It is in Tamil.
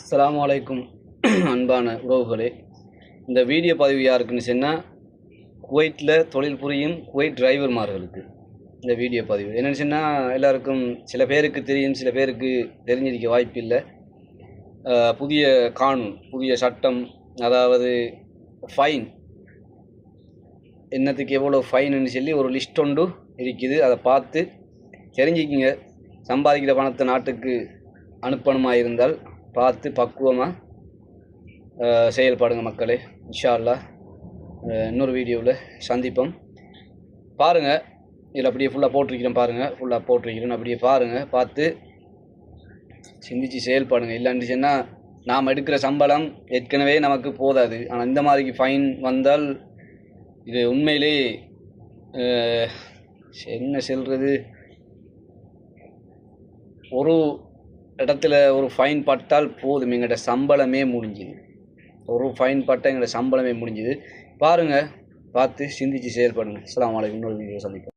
அஸ்லாம் வலைக்கும் அன்பான உறவுகளே. இந்த வீடியோ பதிவு யாருக்குன்னு சொன்னால் குவைட்டில் தொழில் புரியும் குவைட் டிரைவர்மார்களுக்கு. இந்த வீடியோ பதிவு. என்னென்னு சொன்னால் எல்லாருக்கும் சில பேருக்கு தெரியும் சில பேருக்கு தெரிஞ்சிருக்க வாய்ப்பில்லை. இல்லை புதிய காணும் புதிய சட்டம் அதாவது ஃபைன். என்னத்துக்கு எவ்வளோ ஃபைனுன்னு சொல்லி ஒரு லிஸ்ட் ஒன்று இருக்குது. அதை பார்த்து தெரிஞ்சுக்கிங்க. சம்பாதிக்கிற பணத்தை நாட்டுக்கு அனுப்பணுமா இருந்தால் பார்த்து பக்குவமாக செயல்பாடுங்க மக்களே. இன்ஷா அல்லாஹ் இன்னொரு வீடியோவில் சந்திப்போம். பாருங்கள் இதில் அப்படியே ஃபுல்லாக போட்டிருக்கிறேன் பாருங்கள் ஃபுல்லாக போட்டிருக்கிறேன். அப்படியே பாருங்கள் பார்த்து சிந்திச்சு செயல்பாடுங்க. இல்லாண்டுச்சுன்னா நாம் எடுக்கிற சம்பளம் ஏற்கனவே நமக்கு போதாது. ஆனால் இந்த மாதிரி ஃபைன் வந்தால் இது உண்மையிலே என்ன செல்வது ஒரு இடத்துல ஒரு ஃபைன் பட்டால் போதும். எங்கள்கிட்ட சம்பளமே முடிஞ்சுது. ஒரு ஃபைன் பட்டால் எங்களோட சம்பளமே முடிஞ்சுது. பாருங்கள் பார்த்து சிந்திச்சு செயல்படுங்க. அஸ்லாம் அலைக்கும். இன்னொரு வீடியோ சந்திப்போம்.